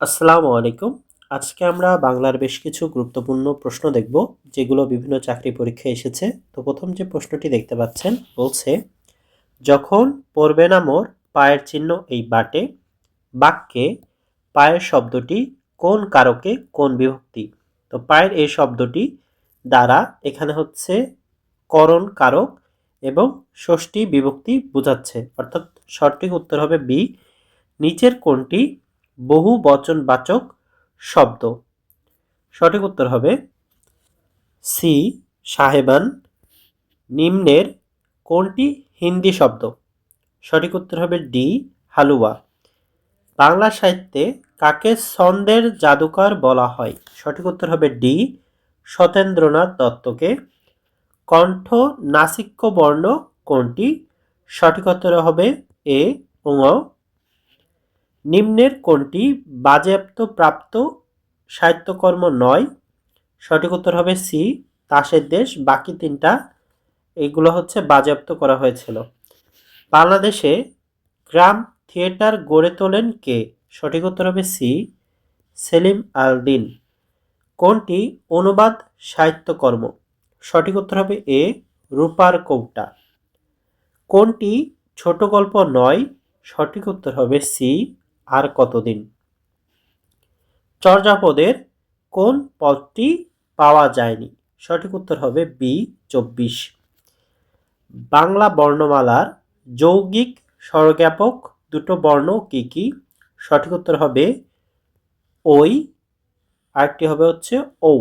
আসসালামু আলাইকুম। আজকে আমরা বাংলার বেশ কিছু গুরুত্বপূর্ণ প্রশ্ন দেখব, যেগুলো বিভিন্ন চাকরি পরীক্ষায় এসেছে। তো প্রথম যে প্রশ্নটি দেখতে পাচ্ছেন বলছে, যখন পড়বে না মোর পায়ের চিহ্ন এই বাটে, বাক্যে পায়ের শব্দটি কোন কারকে কোন বিভক্তি? তো পায়ের এই শব্দটি দ্বারা এখানে হচ্ছে করণ কারক এবং ষষ্ঠী বিভক্তি বোঝাচ্ছে। অর্থাৎ সঠিক উত্তর হবে বি, নিচের কোনটি বহু বচনবাচক শব্দ। সঠিক উত্তর হবে সি সাহেবান নিম্নের কোনটি হিন্দি শব্দ? সঠিক উত্তর হবে ডি হালুয়া। বাংলা সাহিত্যে কাকে ছন্দের জাদুকর বলা হয়? সঠিক উত্তর হবে ডি সতেন্দ্রনাথ দত্তকে। কণ্ঠ নাসিক্য বর্ণ কোনটি? সঠিক উত্তর হবে এ ও নিম্নের কোনটি? বাজেয়াপ্ত প্রাপ্ত সাহিত্যকর্ম নয়। সঠিক উত্তর হবে সি, তাসের দেশ। বাকি তিনটা, এগুলো হচ্ছে বাজেয়াপ্ত করা হয়েছিল। বাংলাদেশে গ্রাম থিয়েটার গড়ে তোলেন কে? সঠিক উত্তর হবে সি, সেলিম আল দিন কোনটি? অনুবাদ সাহিত্যকর্ম। সঠিক উত্তর হবে এ, রূপার কৌটা। কোনটি? ছোট গল্প নয়। সঠিক উত্তর হবে সি আর কতদিন? চর্যাপদের কোন পদটি পাওয়া যায়নি? সঠিক উত্তর হবে বি চব্বিশ। বাংলা বর্ণমালার যৌগিক স্বরজ্ঞাপক দুটো বর্ণ কি কি? সঠিক উত্তর হবে ওই আরেকটি হবে হচ্ছে ও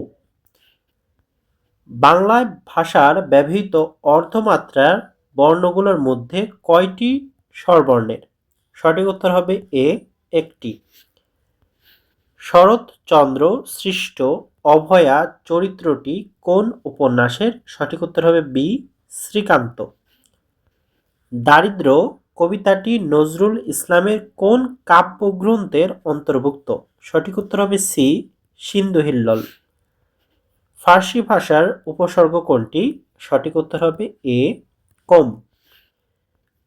বাংলা ভাষার ব্যবহৃত অর্ধমাত্রার বর্ণগুলোর মধ্যে কয়টি স্বরবর্ণের? সঠিক উত্তর হবে এ একটি। শরৎচন্দ্র সৃষ্ট অভয়া চরিত্রটি কোন উপন্যাসের? সঠিক উত্তর হবে বি, শ্রীকান্ত। দারিদ্র কবিতাটি নজরুল ইসলামের কোন কাব্যগ্রন্থের অন্তর্ভুক্ত? সঠিক উত্তর হবে সি, সিন্ধু হিল্লল। ফার্সি ভাষার উপসর্গ কোনটি? সঠিক উত্তর হবে এ, কম।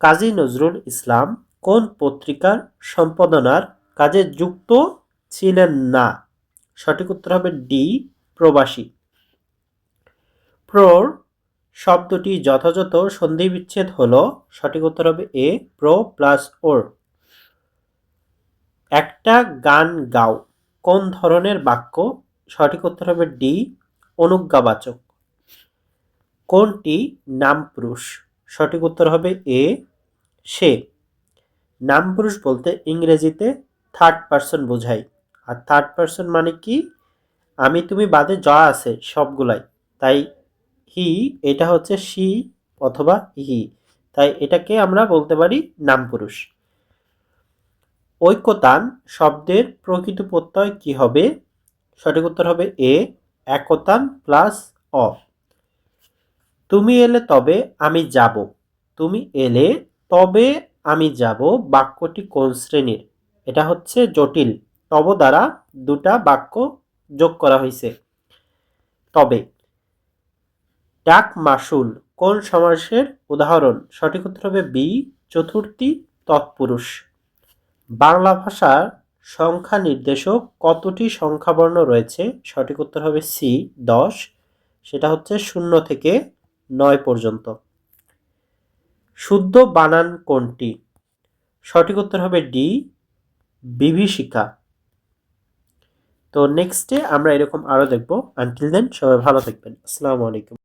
কাজী নজরুল ইসলাম কোন পত্রিকার সম্পাদনার কাজে যুক্ত ছিলেন না? সঠিক উত্তর হবে ডি, প্রবাসী। প্রোর শব্দটি যথাযথ সন্ধি বিচ্ছেদ হল, সঠিক উত্তর হবে এ, প্রো প্লাস ওর। একটা গান গাও, কোন ধরনের বাক্য? সঠিক উত্তর হবে ডি, অনুজ্ঞাবাচক। কোনটি নাম পুরুষ সঠিক উত্তর হবে এ, সে। নাম পুরুষ বলতে ইংরেজিতে থার্ড পার্সন বোঝায়। আর থার্ড পার্সন মানে কি? আমি তুমি বাদে যা আছে সবগুলাই। তাই হি এটা হচ্ছে সি অথবা হি তাই এটাকে আমরা বলতে পারি নাম পুরুষ ঐক্যতান শব্দের প্রকৃত প্রত্যয় কি হবে? সঠিক উত্তর হবে এ, একতান প্লাস অ। তুমি এলে তবে আমি যাব। তুমি এলে তবে আমি যাব বাক্যটি কোন শ্রেণির? এটা হচ্ছে জটিল। তব দ্বারা দুটা বাক্য যোগ করা হয়েছে তবে, ডাক মাসুল কোন সমাসের উদাহরণ? সঠিক উত্তর হবে বি, চতুর্থী তৎপুরুষ। বাংলা ভাষার সংখ্যা নির্দেশক কতটি সংখ্যাবর্ণ রয়েছে? সঠিক উত্তর হবে সি, দশ। সেটা হচ্ছে শূন্য থেকে নয় পর্যন্ত। শুদ্ধ বানান কোনটি? সঠিক উত্তর হবে ডি, বিভীষিকা। তো নেক্সটে আমরা এরকম আরও দেখব। আনটিল দেন সবাই ভালো থাকবেন। আসসালামু আলাইকুম।